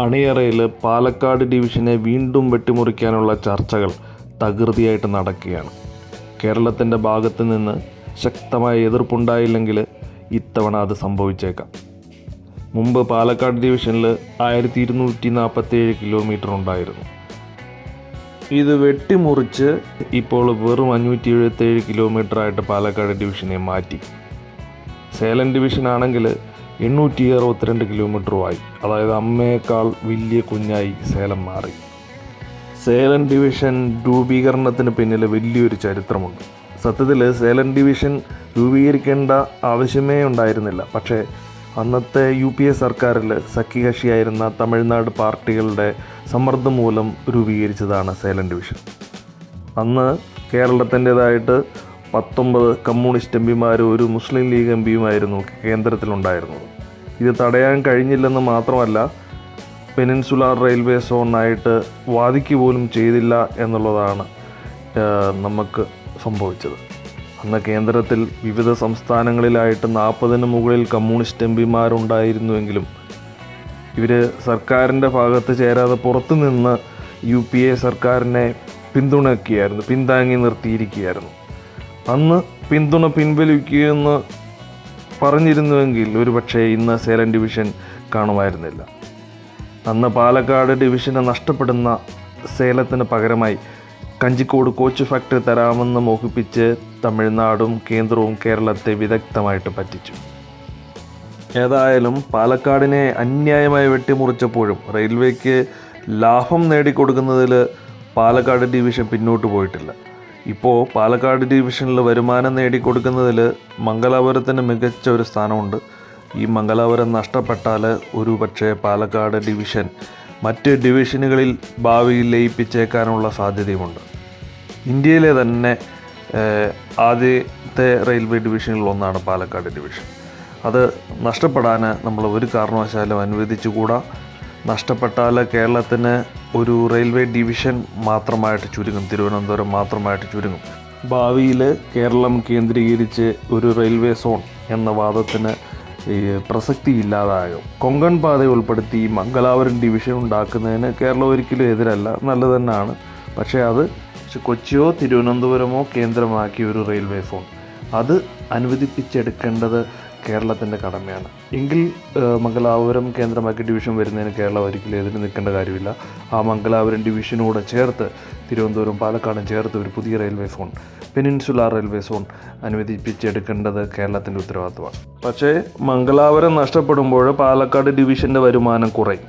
അണിയറയിൽ പാലക്കാട് ഡിവിഷനെ വീണ്ടും വെട്ടിമുറിക്കാനുള്ള ചർച്ചകൾ തകൃതിയായിട്ട് നടക്കുകയാണ്. കേരളത്തിന്റെ ഭാഗത്ത് നിന്ന് ശക്തമായ എതിർപ്പുണ്ടായില്ലെങ്കിൽ ഇത്തവണ അത് സംഭവിച്ചേക്കാം. മുമ്പ് പാലക്കാട് ഡിവിഷനിൽ ആയിരത്തി ഇരുന്നൂറ്റി നാൽപ്പത്തേഴ് കിലോമീറ്റർ ഉണ്ടായിരുന്നു. ഇത് വെട്ടിമുറിച്ച് ഇപ്പോൾ വെറും അഞ്ഞൂറ്റി എഴുപത്തേഴ് കിലോമീറ്റർ ആയിട്ട് പാലക്കാട് ഡിവിഷനെ മാറ്റി. സേലം ഡിവിഷൻ ആണെങ്കിൽ എണ്ണൂറ്റി അറുപത്തിരണ്ട് കിലോമീറ്ററുമായി. അതായത് അമ്മയേക്കാൾ വലിയ കുഞ്ഞായി സേലം മാറി. സേലം ഡിവിഷൻ രൂപീകരണത്തിന് പിന്നിൽ വലിയൊരു ചരിത്രമുണ്ട്. സത്യത്തിൽ സേലം ഡിവിഷൻ രൂപീകരിക്കേണ്ട ആവശ്യമേ ഉണ്ടായിരുന്നില്ല. പക്ഷേ അന്നത്തെ യു പി എ സർക്കാരിൽ സഖ്യകക്ഷിയായിരുന്ന തമിഴ്നാട് പാർട്ടികളുടെ സമ്മർദ്ദം മൂലം രൂപീകരിച്ചതാണ് സേലം ഡിവിഷൻ. അന്ന് കേരളത്തിന്റെതായിട്ട് പത്തൊമ്പത് കമ്മ്യൂണിസ്റ്റ് എം പിമാരും ഒരു മുസ്ലിം ലീഗ് എം പിയുമായിരുന്നു കേന്ദ്രത്തിലുണ്ടായിരുന്നത്. ഇത് തടയാൻ കഴിഞ്ഞില്ലെന്ന് മാത്രമല്ല പെനിൻസുലാർ റെയിൽവേ സോണായിട്ട് വാദിക്കുക പോലും ചെയ്തില്ല എന്നുള്ളതാണ് നമുക്ക് സംഭവിച്ചത്. അന്ന് കേന്ദ്രത്തിൽ വിവിധ സംസ്ഥാനങ്ങളിലായിട്ട് നാൽപ്പതിന് മുകളിൽ കമ്മ്യൂണിസ്റ്റ് എം പിമാരുണ്ടായിരുന്നുവെങ്കിലും ഇവർ സർക്കാരിന്റെ ഭാഗത്ത് ചേരാതെ പുറത്തുനിന്ന് യു പി എ സർക്കാരിനെ പിന്തുണയ്ക്കുകയായിരുന്നു പിന്താങ്ങി നിർത്തിയിരിക്കുകയായിരുന്നു. അന്ന് പിന്തുണ പിൻവലിക്കുമെന്ന് പറഞ്ഞിരുന്നുവെങ്കിൽ ഒരുപക്ഷെ ഇന്ന് സേലം ഡിവിഷൻ കാണുമായിരുന്നില്ല. അന്ന് പാലക്കാട് ഡിവിഷന് നഷ്ടപ്പെടുന്ന സേലത്തിന് പകരമായി കഞ്ചിക്കോട് കോച്ച് ഫാക്ടറി തരാമെന്ന് മോഹിപ്പിച്ച് തമിഴ്നാടും കേന്ദ്രവും കേരളത്തെ വിദഗ്ധമായിട്ട് പറ്റിച്ചു. ഏതായാലും പാലക്കാടിനെ അന്യായമായി വെട്ടിമുറിച്ചപ്പോഴും റെയിൽവേക്ക് ലാഭം നേടിക്കൊടുക്കുന്നതിൽ പാലക്കാട് ഡിവിഷൻ പിന്നോട്ട് പോയിട്ടില്ല. ഇപ്പോൾ പാലക്കാട് ഡിവിഷനിൽ വരുമാനം നേടിക്കൊടുക്കുന്നതിൽ മംഗലാപുരത്തിന് മികച്ച ഒരു സ്ഥാനമുണ്ട്. ഈ മംഗലാപുരം നഷ്ടപ്പെട്ടാൽ ഒരു പക്ഷേ പാലക്കാട് ഡിവിഷൻ മറ്റ് ഡിവിഷനുകളിൽ ഭാവിയിൽ ലയിപ്പിച്ചേക്കാനുള്ള സാധ്യതയുമുണ്ട്. ഇന്ത്യയിലെ തന്നെ ആദ്യത്തെ റെയിൽവേ ഡിവിഷനിൽ ഒന്നാണ് പാലക്കാട് ഡിവിഷൻ. അത് നഷ്ടപ്പെടാൻ നമ്മൾ ഒരു കാരണവശാലും അനുവദിച്ചുകൂടാ. നഷ്ടപ്പെട്ടാൽ കേരളത്തിന് ഒരു റെയിൽവേ ഡിവിഷൻ മാത്രമായിട്ട് ചുരുങ്ങും. തിരുവനന്തപുരം മാത്രമായിട്ട് ചുരുങ്ങും. ഭാവിയിൽ കേരളം കേന്ദ്രീകരിച്ച് ഒരു റെയിൽവേ സോൺ എന്ന വാദത്തിന് പ്രസക്തി ഇല്ലാതാകും കൊങ്കൺ പാത ഉൾപ്പെടുത്തി മംഗലാപുരം ഡിവിഷൻ ഉണ്ടാക്കുന്നതിന് കേരളം ഒരിക്കലും എതിരല്ല. നല്ലത് തന്നെയാണ്. പക്ഷേ അത് കൊച്ചിയോ തിരുവനന്തപുരമോ കേന്ദ്രമാക്കിയ ഒരു റെയിൽവേ സോൺ. അത് അനുവദിപ്പിച്ചെടുക്കേണ്ടത് കേരളത്തിന്റെ കടമയാണ്. എങ്കിൽ മംഗലാപുരം കേന്ദ്രമാക്കി ഡിവിഷൻ വരുന്നതിന് കേരളം ഒരിക്കലും എതിര് നിൽക്കേണ്ട കാര്യമില്ല. ആ മംഗലാപുരം ഡിവിഷനോട് ചേർത്ത് തിരുവനന്തപുരം പാലക്കാടും ചേർത്ത് ഒരു പുതിയ railway zone peninsular railway zone അനുവദിപ്പിച്ചെടുക്കേണ്ടത് കേരളത്തിന്റെ ഉത്തരവാദിത്തമാണ് പക്ഷേ മംഗലാപുരം നഷ്ടപ്പെടുമ്പോൾ പാലക്കാട് ഡിവിഷന്റെ വരുമാനം കുറയും.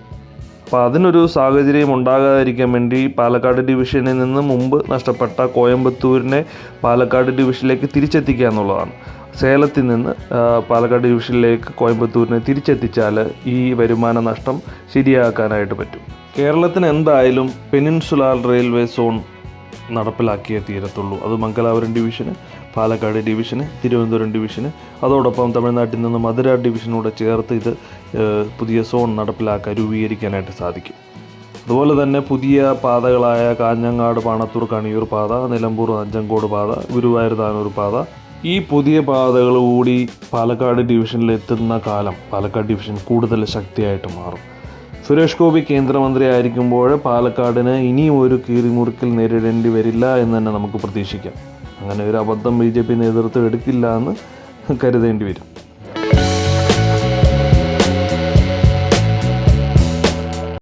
അപ്പോൾ അതിനൊരു സാഹചര്യം ഉണ്ടാകാതിരിക്കാൻ വേണ്ടി പാലക്കാട് ഡിവിഷനിൽ നിന്ന് മുമ്പ് നഷ്ടപ്പെട്ട കോയമ്പത്തൂരിനെ പാലക്കാട് ഡിവിഷനിലേക്ക് തിരിച്ചെത്തിക്കുക എന്നുള്ളതാണ്. സേലത്തിൽ നിന്ന് പാലക്കാട് ഡിവിഷനിലേക്ക് കോയമ്പത്തൂരിനെ തിരിച്ചെത്തിച്ചാൽ ഈ വരുമാന നഷ്ടം ശരിയാക്കാനായിട്ട് പറ്റും. കേരളത്തിന് എന്തായാലും പെനിൻസുലാർ റെയിൽവേ സോൺ നടപ്പിലാക്കിയേ തീരത്തുള്ളൂ. അത് മംഗലാപുരം ഡിവിഷന് പാലക്കാട് ഡിവിഷന് തിരുവനന്തപുരം ഡിവിഷന് അതോടൊപ്പം തമിഴ്നാട്ടിൽ നിന്ന് മധുര ഡിവിഷനോട് ചേർത്ത് ഇത് പുതിയ സോൺ നടപ്പിലാക്കാൻ രൂപീകരിക്കാനായിട്ട് സാധിക്കും. അതുപോലെ തന്നെ പുതിയ പാതകളായ കാഞ്ഞങ്ങാട് പാണത്തൂർ കണിയൂർ പാത നിലമ്പൂർ അഞ്ചങ്കോട് പാത ഗുരുവായൂർ താനൂർ പാത ഈ പുതിയ പാതകൾ കൂടി പാലക്കാട് ഡിവിഷനിൽ എത്തുന്ന കാലം പാലക്കാട് ഡിവിഷൻ കൂടുതൽ ശക്തിയായിട്ട് മാറും. സുരേഷ് ഗോപി കേന്ദ്രമന്ത്രി ആയിരിക്കുമ്പോൾ പാലക്കാടിന് ഇനിയും ഒരു കീറിമുറുക്കൽ നേരിടേണ്ടി വരില്ല എന്ന് തന്നെ നമുക്ക് പ്രതീക്ഷിക്കാം. അങ്ങനെ ഒരു അബദ്ധം ബി ജെ പി നേതൃത്വം എടുക്കില്ല എന്ന് കരുതേണ്ടി വരും.